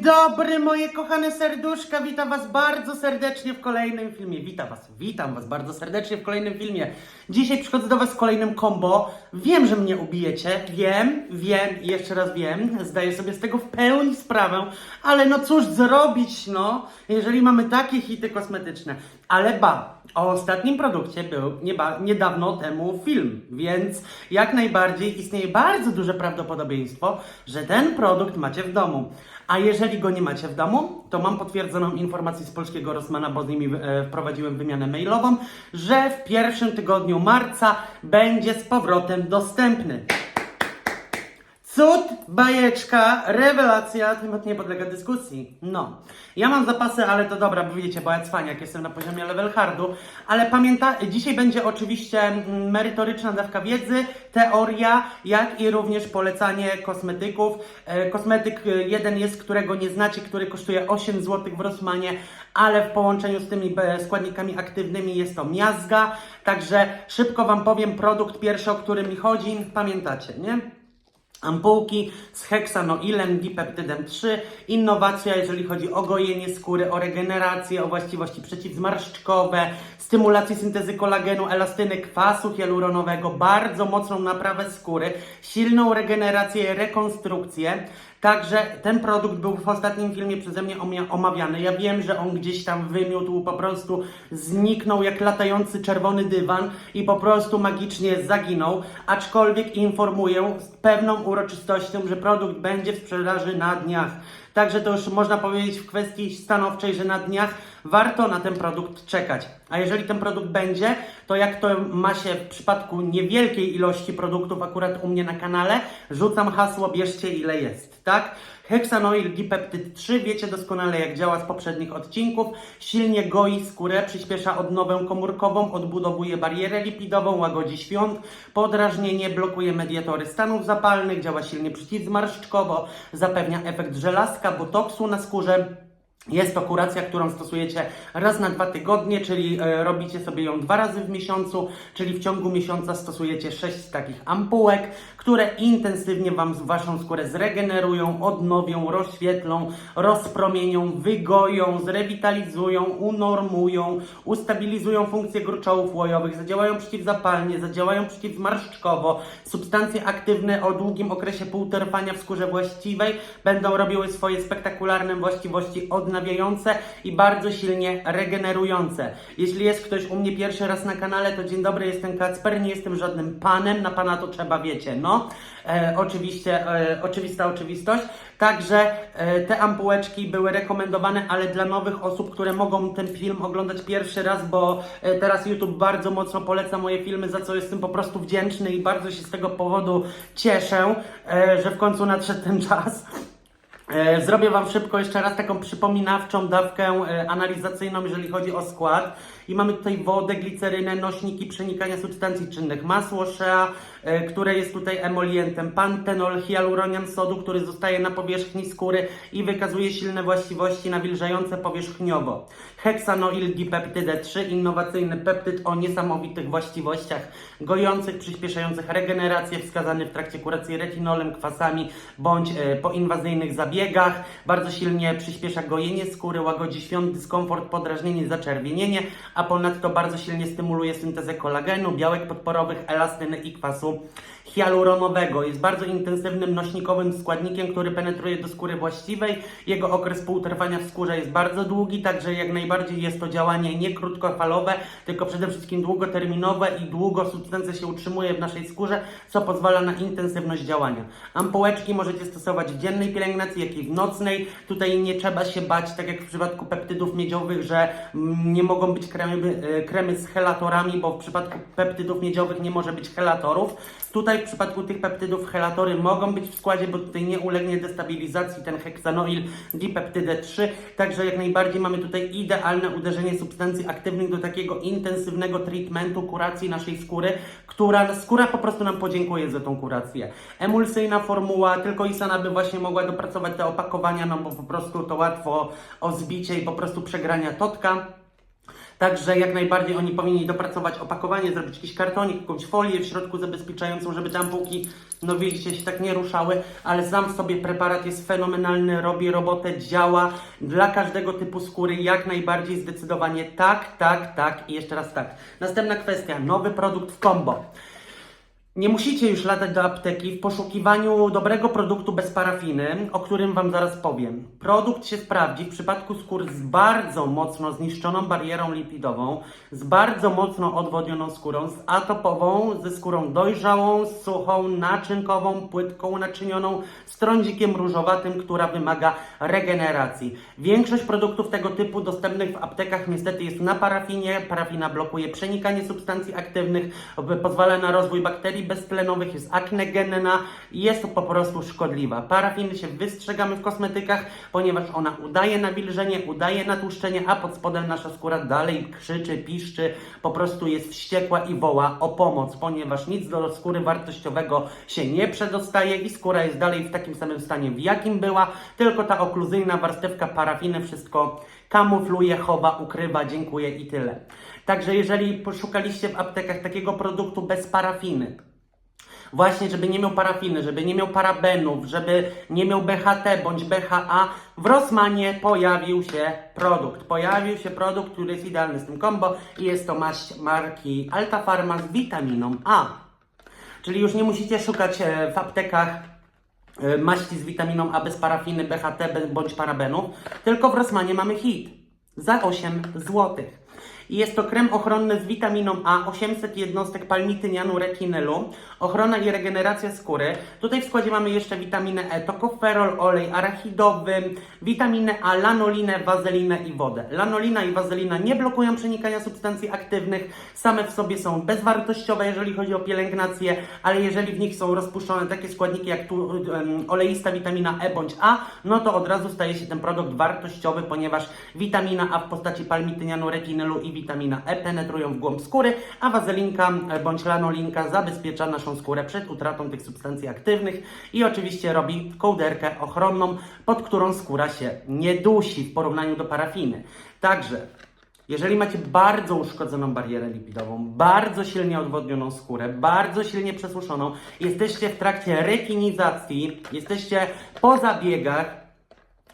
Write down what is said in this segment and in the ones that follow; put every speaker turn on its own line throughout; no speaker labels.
Dzień dobry, moje kochane serduszka. Witam Was bardzo serdecznie w kolejnym filmie. Witam Was, witam Was bardzo serdecznie w kolejnym filmie. Dzisiaj przychodzę do Was z kolejnym combo. Wiem, że mnie ubijecie. Wiem, wiem i jeszcze raz wiem. Zdaję sobie z tego w pełni sprawę. Ale no cóż zrobić, no, jeżeli mamy takie hity kosmetyczne. Ale ba, o ostatnim produkcie był nieba, niedawno temu film, więc jak najbardziej istnieje bardzo duże prawdopodobieństwo, że ten produkt macie w domu. A jeżeli go nie macie w domu, to mam potwierdzoną informację z polskiego Rossmana, bo z nimi e, wprowadziłem wymianę mailową, że w pierwszym tygodniu marca będzie z powrotem dostępny. Cud, bajeczka, rewelacja, temat nie podlega dyskusji. No, ja mam zapasy, ale to dobra, bo widzicie, bo ja jestem na poziomie level hardu, ale pamięta, dzisiaj będzie oczywiście mm, merytoryczna dawka wiedzy, teoria, jak i również polecanie kosmetyków. E, Kosmetyk e, jeden jest, którego nie znacie, który kosztuje 8 zł w Rossmanie, ale w połączeniu z tymi składnikami aktywnymi jest to miazga, także szybko Wam powiem produkt pierwszy, o który mi chodzi, pamiętacie, nie? Ampułki z heksanoilem, dipeptydem 3. Innowacja, jeżeli chodzi o gojenie skóry, o regenerację, o właściwości przeciwzmarszczkowe, stymulację syntezy kolagenu, elastyny kwasu hialuronowego, bardzo mocną naprawę skóry, silną regenerację, rekonstrukcję. Także ten produkt był w ostatnim filmie przeze mnie omawiany. Ja wiem, że on gdzieś tam wymiótł, po prostu zniknął jak latający czerwony dywan i po prostu magicznie zaginął. Aczkolwiek informuję z pewną uroczystością, że produkt będzie w sprzedaży na dniach. Także to już można powiedzieć w kwestii stanowczej, że na dniach warto na ten produkt czekać. A jeżeli ten produkt będzie, to jak to ma się w przypadku niewielkiej ilości produktów akurat u mnie na kanale, rzucam hasło, bierzcie ile jest, tak? Hexanoil Dipeptyd 3, wiecie doskonale jak działa z poprzednich odcinków. Silnie goi skórę, przyspiesza odnowę komórkową, odbudowuje barierę lipidową, łagodzi świąt, podrażnienie, blokuje mediatory stanów zapalnych, działa silnie przeciwzmarszczkowo, zapewnia efekt żelazka, botoksu na skórze. Jest to kuracja, którą stosujecie raz na dwa tygodnie, czyli e, robicie sobie ją dwa razy w miesiącu, czyli w ciągu miesiąca stosujecie sześć takich ampułek, które intensywnie Wam Waszą skórę zregenerują, odnowią, rozświetlą, rozpromienią, wygoją, zrewitalizują, unormują, ustabilizują funkcje gruczołów łojowych, zadziałają przeciwzapalnie, zadziałają przeciwzmarszczkowo. Substancje aktywne o długim okresie półtrwania w skórze właściwej będą robiły swoje spektakularne właściwości odnawiające i bardzo silnie regenerujące. Jeśli jest ktoś u mnie pierwszy raz na kanale, to dzień dobry, jestem Kacper, nie jestem żadnym panem, na pana to trzeba wiecie, no. E, oczywiście, e, oczywista oczywistość. Także e, te ampułeczki były rekomendowane, ale dla nowych osób, które mogą ten film oglądać pierwszy raz, bo e, teraz YouTube bardzo mocno poleca moje filmy, za co jestem po prostu wdzięczny i bardzo się z tego powodu cieszę, e, że w końcu nadszedł ten czas. E, Zrobię Wam szybko jeszcze raz taką przypominawczą dawkę e, analizacyjną, jeżeli chodzi o skład. I mamy tutaj wodę, glicerynę, nośniki przenikania substancji czynnych, masło shea, e, które jest tutaj emolientem, pantenol, hialuronian sodu, który zostaje na powierzchni skóry i wykazuje silne właściwości nawilżające powierzchniowo. Hexanoil dipeptydę 3, innowacyjny peptyd o niesamowitych właściwościach gojących, przyspieszających regenerację, wskazany w trakcie kuracji retinolem, kwasami bądź e, po inwazyjnych zabiegach. Bardzo silnie przyspiesza gojenie skóry, łagodzi świąt, dyskomfort, podrażnienie, zaczerwienienie, a ponadto bardzo silnie stymuluje syntezę kolagenu, białek podporowych, elastyny i kwasu hialuronowego. Jest bardzo intensywnym nośnikowym składnikiem, który penetruje do skóry właściwej. Jego okres półtrwania w skórze jest bardzo długi, także jak najbardziej jest to działanie nie krótkofalowe, tylko przede wszystkim długoterminowe i długo substancja się utrzymuje w naszej skórze, co pozwala na intensywność działania. Ampułeczki możecie stosować w dziennej pielęgnacji, jak i w nocnej. Tutaj nie trzeba się bać, tak jak w przypadku peptydów miedziowych, że mm, nie mogą być kremy, e, kremy z helatorami, bo w przypadku peptydów miedziowych nie może być helatorów. Tutaj w przypadku tych peptydów helatory mogą być w składzie, bo tutaj nie ulegnie destabilizacji ten heksanoil dipeptydę 3, także jak najbardziej mamy tutaj idealne uderzenie substancji aktywnych do takiego intensywnego treatmentu, kuracji naszej skóry, która skóra po prostu nam podziękuje za tą kurację. Emulsyjna formuła, tylko Isana by właśnie mogła dopracować te opakowania, no bo po prostu to łatwo o zbicie i po prostu przegrania totka. Także jak najbardziej oni powinni dopracować opakowanie, zrobić jakiś kartonik, jakąś folię w środku zabezpieczającą, żeby te ampułki, no widzicie, się tak nie ruszały, ale sam w sobie preparat jest fenomenalny, robi robotę, działa dla każdego typu skóry, jak najbardziej zdecydowanie tak, tak, tak i jeszcze raz tak. Następna kwestia, nowy produkt w combo. Nie musicie już latać do apteki w poszukiwaniu dobrego produktu bez parafiny, o którym Wam zaraz powiem. Produkt się sprawdzi w przypadku skór z bardzo mocno zniszczoną barierą lipidową, z bardzo mocno odwodnioną skórą, z atopową, ze skórą dojrzałą, suchą, naczynkową, płytką, naczynioną, z trądzikiem różowatym, która wymaga regeneracji. Większość produktów tego typu dostępnych w aptekach niestety jest na parafinie. Parafina blokuje przenikanie substancji aktywnych, pozwala na rozwój bakterii beztlenowych, jest aknegenna i jest to po prostu szkodliwa. Parafiny się wystrzegamy w kosmetykach, ponieważ ona udaje nawilżenie, udaje natłuszczenie, a pod spodem nasza skóra dalej krzyczy, piszczy, po prostu jest wściekła i woła o pomoc, ponieważ nic do skóry wartościowego się nie przedostaje i skóra jest dalej w takim samym stanie, w jakim była, tylko ta okluzyjna warstewka parafiny wszystko kamufluje, chowa, ukrywa, dziękuję i tyle. Także jeżeli poszukaliście w aptekach takiego produktu bez parafiny, Właśnie, żeby nie miał parafiny, żeby nie miał parabenów, żeby nie miał BHT bądź BHA, w Rossmanie pojawił się produkt. Pojawił się produkt, który jest idealny z tym combo i jest to maść marki Alta Pharma z witaminą A. Czyli już nie musicie szukać e, w aptekach e, maści z witaminą A bez parafiny, BHT bądź parabenów, tylko w Rossmanie mamy hit za 8 złotych. Jest to krem ochronny z witaminą A, 800 jednostek palmitynianu rekinylu, ochrona i regeneracja skóry. Tutaj w składzie mamy jeszcze witaminę E, tokoferol, olej arachidowy, witaminę A, lanolinę, wazelinę i wodę. Lanolina i wazelina nie blokują przenikania substancji aktywnych, same w sobie są bezwartościowe, jeżeli chodzi o pielęgnację, ale jeżeli w nich są rozpuszczone takie składniki jak tu em, oleista witamina E bądź A, no to od razu staje się ten produkt wartościowy, ponieważ witamina A w postaci palmitynianu rekinylu i witamina E penetrują w głąb skóry, a wazelinka e, bądź lanolinka zabezpiecza naszą skórę przed utratą tych substancji aktywnych i oczywiście robi kołderkę ochronną, pod którą skóra się nie dusi w porównaniu do parafiny. Także jeżeli macie bardzo uszkodzoną barierę lipidową, bardzo silnie odwodnioną skórę, bardzo silnie przesuszoną, jesteście w trakcie rekinizacji, jesteście po zabiegach,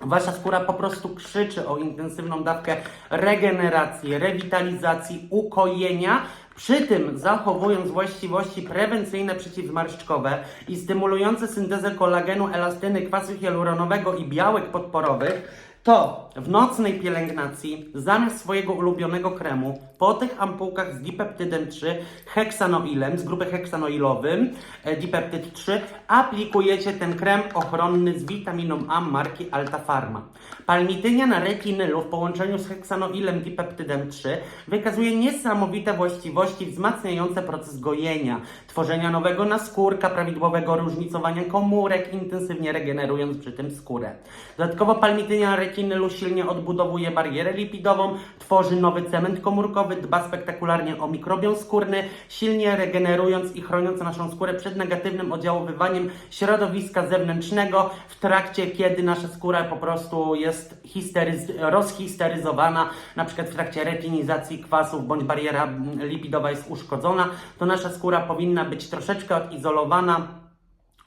Wasza skóra po prostu krzyczy o intensywną dawkę regeneracji, rewitalizacji, ukojenia, przy tym zachowując właściwości prewencyjne przeciwzmarszczkowe i stymulujące syntezę kolagenu, elastyny, kwasu hialuronowego i białek podporowych, to w nocnej pielęgnacji zamiast swojego ulubionego kremu po tych ampułkach z dipeptydem 3, heksanoilem, z grupy heksanoilowym, e, dipeptyd 3, aplikujecie ten krem ochronny z witaminą A marki Alta Pharma. Palmitynia na retinylu w połączeniu z heksanoilem dipeptydem 3 wykazuje niesamowite właściwości wzmacniające proces gojenia, tworzenia nowego naskórka, prawidłowego różnicowania komórek, intensywnie regenerując przy tym skórę. Dodatkowo palmitynia retinylu silnie odbudowuje barierę lipidową, tworzy nowy cement komórkowy, dba spektakularnie o mikrobiom skórny, silnie regenerując i chroniąc naszą skórę przed negatywnym oddziaływaniem środowiska zewnętrznego w trakcie, kiedy nasza skóra po prostu jest histeryz- rozhisteryzowana, na przykład w trakcie retinizacji kwasów bądź bariera lipidowa jest uszkodzona, to nasza skóra powinna być troszeczkę odizolowana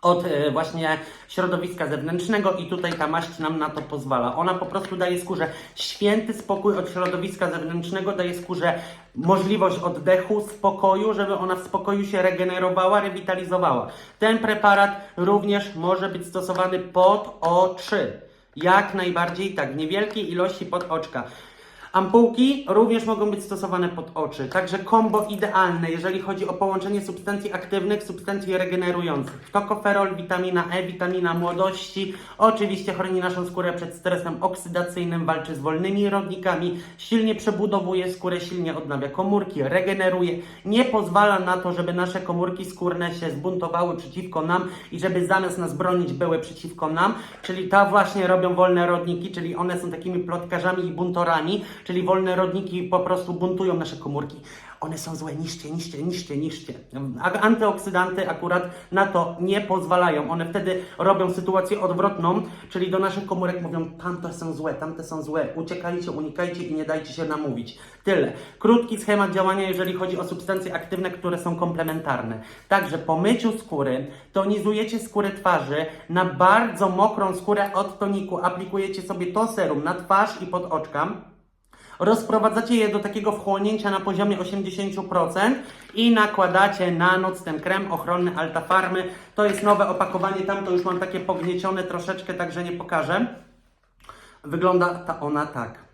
od e, właśnie środowiska zewnętrznego i tutaj ta maść nam na to pozwala. Ona po prostu daje skórze święty spokój od środowiska zewnętrznego, daje skórze możliwość oddechu, spokoju, żeby ona w spokoju się regenerowała, rewitalizowała. Ten preparat również może być stosowany pod oczy. Jak najbardziej tak, w niewielkiej ilości pod oczka. Ampułki również mogą być stosowane pod oczy, także kombo idealne, jeżeli chodzi o połączenie substancji aktywnych, substancji regenerujących. Tokoferol, witamina E, witamina młodości, oczywiście chroni naszą skórę przed stresem oksydacyjnym, walczy z wolnymi rodnikami, silnie przebudowuje skórę, silnie odnawia komórki, regeneruje, nie pozwala na to, żeby nasze komórki skórne się zbuntowały przeciwko nam i żeby zamiast nas bronić były przeciwko nam, czyli to właśnie robią wolne rodniki, czyli one są takimi plotkarzami i buntorami, czyli wolne rodniki po prostu buntują nasze komórki. One są złe, niszcie, niszcie, niszcie, niszcie. Antyoksydanty akurat na to nie pozwalają. One wtedy robią sytuację odwrotną, czyli do naszych komórek mówią, tamte są złe, tamte są złe, uciekajcie, unikajcie i nie dajcie się namówić. Tyle. Krótki schemat działania, jeżeli chodzi o substancje aktywne, które są komplementarne. Także po myciu skóry tonizujecie skórę twarzy, na bardzo mokrą skórę od toniku aplikujecie sobie to serum na twarz i pod oczka. Rozprowadzacie je do takiego wchłonięcia na poziomie 80% i nakładacie na noc ten krem ochronny Altafarmy. To jest nowe opakowanie, tam to już mam takie pogniecione troszeczkę, także nie pokażę. Wygląda ta ona tak.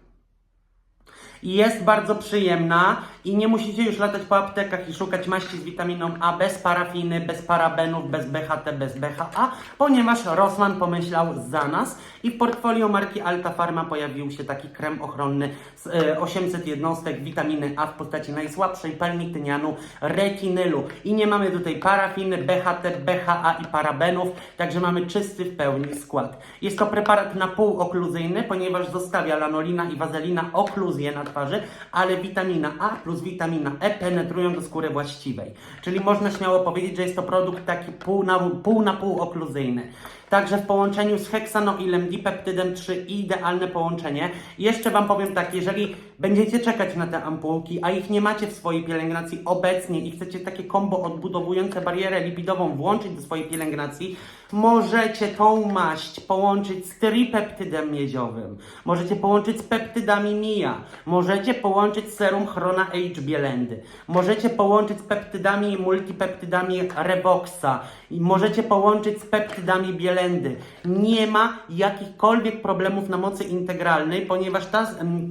Jest bardzo przyjemna i nie musicie już latać po aptekach i szukać maści z witaminą A bez parafiny, bez parabenów, bez BHT, bez BHA, ponieważ Rossmann pomyślał za nas i w portfolio marki Alta Pharma pojawił się taki krem ochronny z e, 800 jednostek witaminy A w postaci najsłabszej pelnitynianu retinylu. I nie mamy tutaj parafiny, BHT, BHA i parabenów, także mamy czysty w pełni skład. Jest to preparat na pół okluzyjny, ponieważ zostawia lanolina i wazelina okluzję na twarzy, ale witamina A plus witamina E penetrują do skóry właściwej. Czyli można śmiało powiedzieć, że jest to produkt taki pół na pół, na pół okluzyjny. Także w połączeniu z heksanoilem, dipeptydem 3 idealne połączenie. Jeszcze Wam powiem tak, jeżeli będziecie czekać na te ampułki, a ich nie macie w swojej pielęgnacji obecnie i chcecie takie kombo odbudowujące barierę lipidową włączyć do swojej pielęgnacji, możecie tą maść połączyć z tripeptydem miedziowym, możecie połączyć z peptydami MIA, możecie połączyć z serum Chrona H Bielendy, możecie połączyć z peptydami i multipeptydami Reboxa i możecie połączyć z peptydami Bielendy. Nie ma jakichkolwiek problemów na mocy integralnej, ponieważ ta,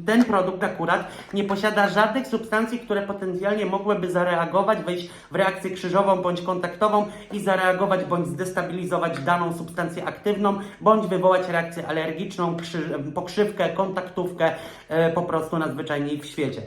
ten produkt akurat nie posiada żadnych substancji, które potencjalnie mogłyby zareagować, wejść w reakcję krzyżową bądź kontaktową i zareagować bądź zdestabilizować daną substancję aktywną, bądź wywołać reakcję alergiczną, krzy, pokrzywkę, kontaktówkę e, po prostu najzwyczajniej w świecie.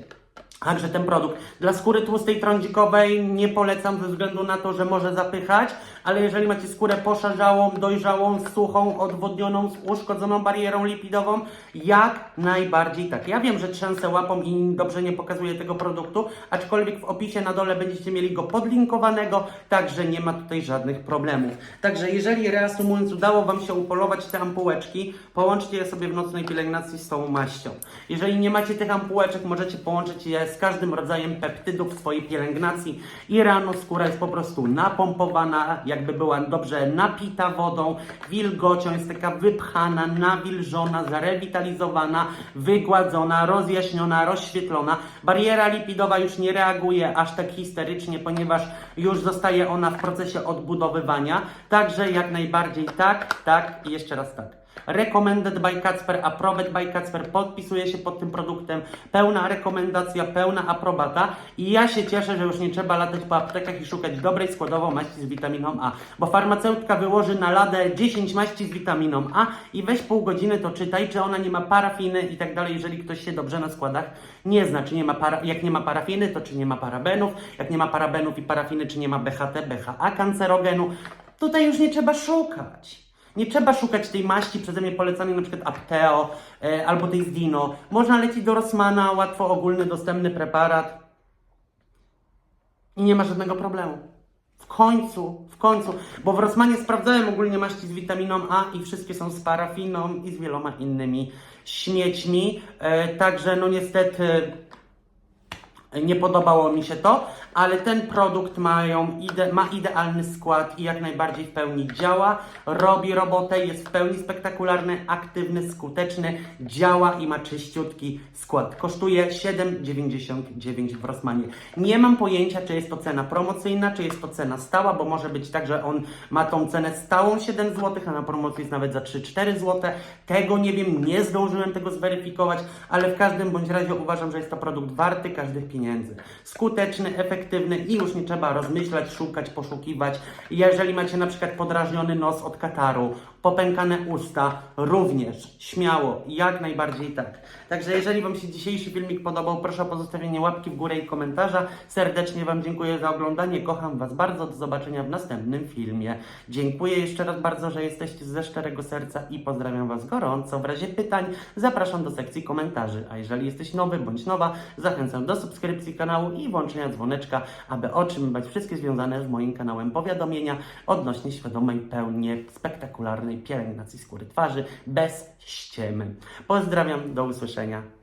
Także ten produkt dla skóry tłustej trądzikowej nie polecam ze względu na to, że może zapychać, ale jeżeli macie skórę poszarzałą, dojrzałą, suchą, odwodnioną, z uszkodzoną barierą lipidową, jak najbardziej tak. Ja wiem, że trzęsę łapą i dobrze nie pokazuję tego produktu, aczkolwiek w opisie na dole będziecie mieli go podlinkowanego, także nie ma tutaj żadnych problemów. Także jeżeli reasumując udało Wam się upolować te ampułeczki, połączcie je sobie w nocnej pielęgnacji z tą maścią. Jeżeli nie macie tych ampułeczek, możecie połączyć je z każdym rodzajem peptydów w swojej pielęgnacji i rano skóra jest po prostu napompowana, jakby była dobrze napita wodą, wilgocią, jest taka wypchana, nawilżona, zarewitalizowana, wygładzona, rozjaśniona, rozświetlona. Bariera lipidowa już nie reaguje aż tak histerycznie, ponieważ już zostaje ona w procesie odbudowywania. Także jak najbardziej tak, tak i jeszcze raz tak. Recommended by Kacper, approved by Kacper, podpisuję się pod tym produktem, pełna rekomendacja, pełna aprobata. I ja się cieszę, że już nie trzeba latać po aptekach i szukać dobrej składowo maści z witaminą A, bo farmaceutka wyłoży na ladę 10 maści z witaminą A i weź pół godziny to czytaj, czy ona nie ma parafiny i tak dalej, jeżeli ktoś się dobrze na składach nie zna, czy nie ma para, jak nie ma parafiny, to czy nie ma parabenów, jak nie ma parabenów i parafiny, czy nie ma BHT, BHA kancerogenu, tutaj już nie trzeba szukać. Nie trzeba szukać tej maści przeze mnie polecanej na przykład Apteo e, albo tej z. Można lecieć do Rossmana, łatwo ogólny, dostępny preparat i nie ma żadnego problemu. W końcu, w końcu, bo w Rossmanie sprawdzałem ogólnie maści z witaminą A i wszystkie są z parafiną i z wieloma innymi śmiećmi. E, także no niestety nie podobało mi się to, ale ten produkt mają ide ma idealny skład i jak najbardziej w pełni działa, robi robotę, jest w pełni spektakularny, aktywny, skuteczny, działa i ma czyściutki skład. Kosztuje 7,99 w Rossmanie. Nie mam pojęcia, czy jest to cena promocyjna, czy jest to cena stała, bo może być tak, że on ma tą cenę stałą 7 zł, a na promocji jest nawet za 3-4 zł. Tego nie wiem, nie zdążyłem tego zweryfikować, ale w każdym bądź razie uważam, że jest to produkt warty każdych pieniędzy pieniędzy. Skuteczny, efektywny i już nie trzeba rozmyślać, szukać, poszukiwać. Jeżeli macie na przykład podrażniony nos od kataru, popękane usta, również śmiało, jak najbardziej tak. Także jeżeli Wam się dzisiejszy filmik podobał, proszę o pozostawienie łapki w górę i komentarza. Serdecznie Wam dziękuję za oglądanie, kocham Was bardzo, do zobaczenia w następnym filmie. Dziękuję jeszcze raz bardzo, że jesteście ze szczerego serca i pozdrawiam Was gorąco. W razie pytań zapraszam do sekcji komentarzy, a jeżeli jesteś nowy bądź nowa, zachęcam do subskrypcji kanału i włączenia dzwoneczka, aby otrzymywać wszystkie związane z moim kanałem powiadomienia odnośnie świadomej, pełnie spektakularnej pielęgnacji skóry twarzy bez ściemy. Pozdrawiam, do usłyszenia.